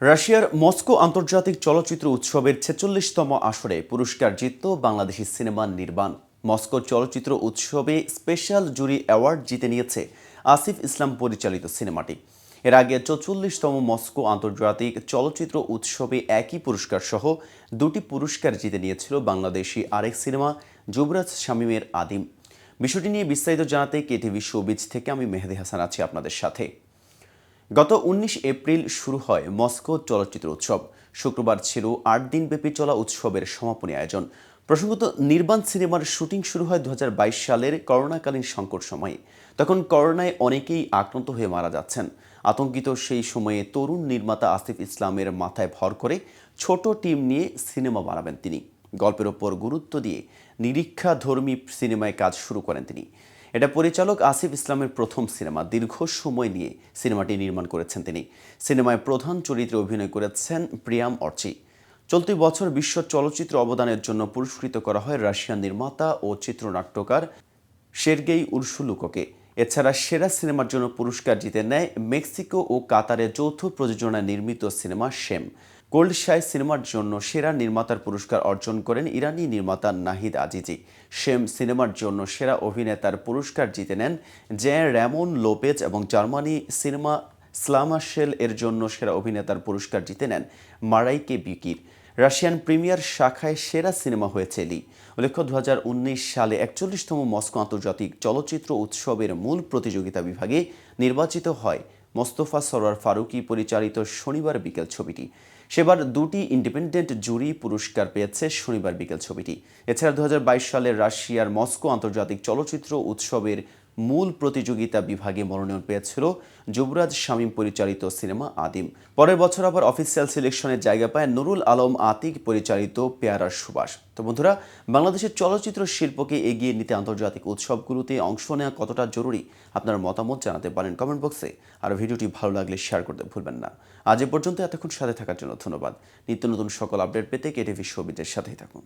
রাশিয়ার মস্কো আন্তর্জাতিক চলচ্চিত্র উৎসবের ছেচল্লিশতম আসরে পুরস্কার জিতল বাংলাদেশি সিনেমা নির্বাণ। মস্কো চলচ্চিত্র উৎসবে স্পেশাল জুরি অ্যাওয়ার্ড জিতে নিয়েছে আসিফ ইসলাম পরিচালিত সিনেমাটি। এর আগে চৌচল্লিশতম মস্কো আন্তর্জাতিক চলচ্চিত্র উৎসবে একই পুরস্কার সহ দুটি পুরস্কার জিতে নিয়েছিল বাংলাদেশি আরেক সিনেমা, যুবরাজ শামীমের আদিম। বিষয়টি নিয়ে বিস্তারিত জানাতে কেটিভি শোবিজ থেকে আমি মেহেদি হাসান আছি আপনাদের সাথে। গত উনিশ এপ্রিল শুরু হয় মস্কো চলচ্চিত্র উৎসব। শুক্রবার ছিল আট দিনব্যাপী চলা উৎসবের সমাপনী আয়োজন। প্রসঙ্গত, নির্বাণ সিনেমার শুটিং শুরু হয় দু হাজার বাইশ সালের করোনাকালীন সংকট সময়ে। তখন করোনায় অনেকেই আক্রান্ত হয়ে মারা যাচ্ছেন। আতঙ্কিত সেই সময়ে তরুণ নির্মাতা আসিফ ইসলামের মাথায় ভর করে ছোট টিম নিয়ে সিনেমা বানাবেন তিনি। গল্পের ওপর গুরুত্ব দিয়ে নিরীক্ষাধর্মী সিনেমায় কাজ শুরু করেন তিনি। এটা পরিচালক আসিফ ইসলামের প্রথম সিনেমা, দীর্ঘ সময় নিয়ে সিনেমাটি নির্মাণ করেছেন তিনি। সিনেমায় প্রধান চরিত্রে অভিনয় করেছেন প্রিয়াম অর্চি। চলতি বছর বিশ্ব চলচ্চিত্র অবদানের জন্য পুরস্কৃত করা হয় রাশিয়ান নির্মাতা ও চিত্রনাট্যকার সের্গেই উর্সুলুকোকে। এছাড়া সেরা সিনেমার জন্য পুরস্কার জিতে নেয় মেক্সিকো ও কাতারে যৌথ প্রযোজনায় নির্মিত সিনেমা শেম গোল্ড শাই সিনেমার জন্য সেরা নির্মাতার পুরস্কার অর্জন করেন ইরানি নির্মাতা নাহিদ আজিজি। শেম সিনেমার জন্য সেরা অভিনেতার পুরস্কার জিতে নেন জে র্যামন লোপেজ এবং জার্মানি সিনেমা স্লামাশেল এর জন্য সেরা অভিনেতার পুরস্কার জিতে নেন মারাইকে বিকির। রাশিয়ান প্রিমিয়ার শাখায় সেরা সিনেমা হয়েছে এলি উল্লেখ্য দু হাজার উনিশ সালে একচল্লিশতম মস্কো আন্তর্জাতিক চলচ্চিত্র উৎসবের মূল প্রতিযোগিতা বিভাগে নির্বাচিত হয় মোস্তফা সরোয়ার ফারুকি পরিচালিত শনিবার বিকেল ছবিটি। সেবার দুটি ইন্ডিপেন্ডেন্ট জুরি পুরস্কার পেয়েছে শনিবার বিকেল ছবিটি। এছাড়া দু সালের রাশিয়ার মস্কো আন্তর্জাতিক চলচ্চিত্র উৎসবের মূল প্রতিযোগিতা বিভাগে মনোনয়ন পেয়েছিল যুবরাজ শামীম পরিচালিত সিনেমা আদিম। পরের বছর আবার অফিসিয়াল সিলেকশনের জায়গা পায় নুরুল আলম, আতিক পরিচালিত পেয়ারার সুবাস। তো বন্ধুরা, বাংলাদেশের চলচ্চিত্র শিল্পকে এগিয়ে নিতে আন্তর্জাতিক উৎসবগুলোতে অংশ নেওয়া কতটা জরুরি, আপনার মতামত জানাতে পারেন কমেন্ট বক্সে আর ভিডিওটি ভালো লাগলে শেয়ার করতে ভুলবেন না। আজ এ পর্যন্ত, এতক্ষণ সাথে থাকার জন্য ধন্যবাদ। নিত্য নতুন সকল আপডেট পেতে কেটিভি শোবিজের সাথেই থাকুন।